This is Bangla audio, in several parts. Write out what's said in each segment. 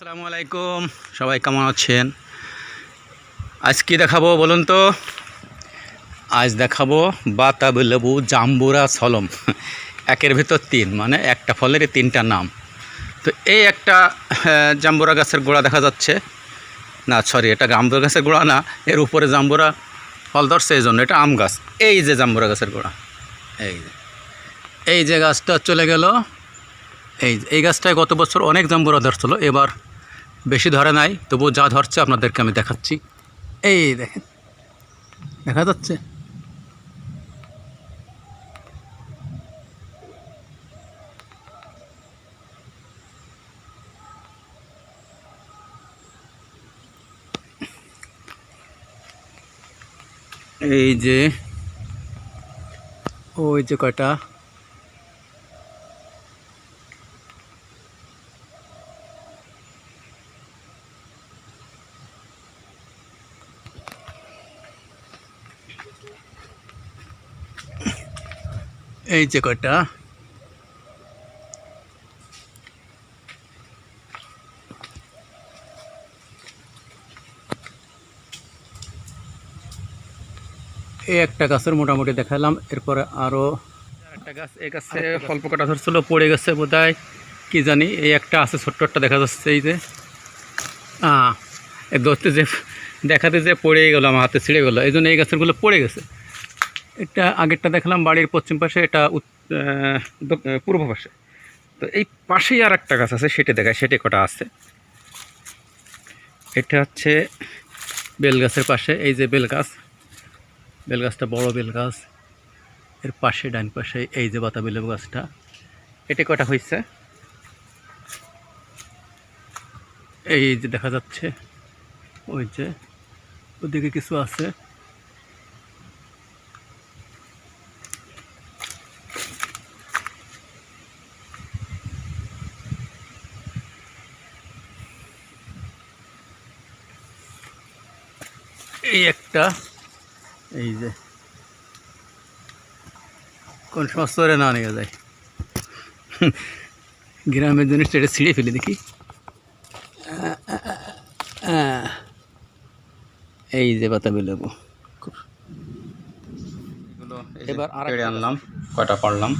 আসসালামু আলাইকুম। সবাই কেমন আছেন? আজ কি দেখাবো বলুন তো? আজ দেখাবো বাতাবি লেবু জাম্বুরা সলম। একের ভিতর তিন মানে একটা ফলের তিনটা নাম। তো এই একটা জাম্বুরা গাছের গোড়া দেখা যাচ্ছে। না সরি এটা জাম্বুরা গাছের গোড়া না, এর উপরে জাম্বুরা ফল ধরছে, এই জন্য এটা আম গাছ। এই যে জাম্বুরা গাছের গোড়া। এই যে এই যে গাছটা চলে গেল। এই এই গাছটায় গত বছর অনেক জাম্বুরা ধরছিল, এবার বেশি ধরে নাই তবু যা ধরছে আপনাদেরকে আমি দেখাচ্ছি। এই দেখেন, দেখা যাচ্ছে। এই যে, ওই যে কয়টা? এই যে কয়টা? এই একটা গাছের মোটামুটি দেখালাম, এরপরে আরও একটা গাছ, এই গাছে ফল পোকাটা ধরছিল, পড়ে গেছে বোধ কি জানি, এই একটা আছে, ছোট্ট একটা দেখা যাচ্ছে, এই যে। হ্যাঁ ধরতে যে দেখাতে যে পড়ে গেলো, আমার হাতে ছিঁড়ে গেলো। এই জন্য এই গাছেরগুলো পড়ে গেছে। এটা আগেরটা দেখলাম বাড়ির পশ্চিম পাশে, এটা পূর্ব পাশে। তো এই পাশেই আর একটা গাছ আছে, সেটা দেখায়, সেটা কটা আছে। এটা হচ্ছে বেল গাছের পাশে, এই যে বেল গাছ। বেল গাছটা বড় বেল গাছ। এর পাশে, ডান পাশে, এই যে বাতাবি লেবু গাছটা। এটা কটা হয়েছে এই যে দেখা যাচ্ছে, ওই যে ওদিকে কিছু আছে। এই একটা এই যে। কোন সরে না নিয়ে যায়। গ্রামের জিনিসটা এটা ছিঁড়ে ফেলে দেখি। আহ, এই যে বাতাবি লেবু খুব- এবার আর আনলাম কয়টা পারলাম?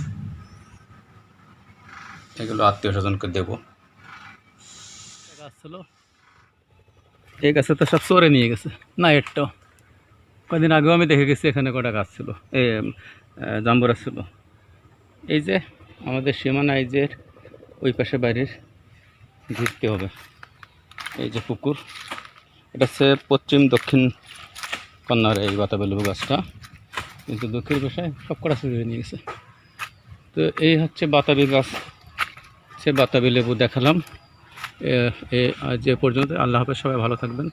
এগুলো আত্মীয় স্বজনকে দেবো। গাছ ছিল এই গাছে তো সব সরে নিয়ে গেছে। না একটাও কদিন আগেও আমি দেখে গেছি এখানে কটা গাছ ছিল। এ জাম্বুরা ছিল। এই যে আমাদের সীমানা এই যে ওই পাশে বাইরের ঘুরতে হবে। এই যে পুকুর। এটা সে পশ্চিম, দক্ষিণ কন্যার এই বাতাবি লেবু গাছটা। কিন্তু দক্ষিণ পেশায় সব কটা সুযোগ নিয়ে গেছে। তো এই হচ্ছে বাতাবি গাছ। সে বাতাবি লেবু দেখালাম। এ যে পর্যন্ত। আল্লাহ হাফেজ, সবাই ভালো থাকবেন।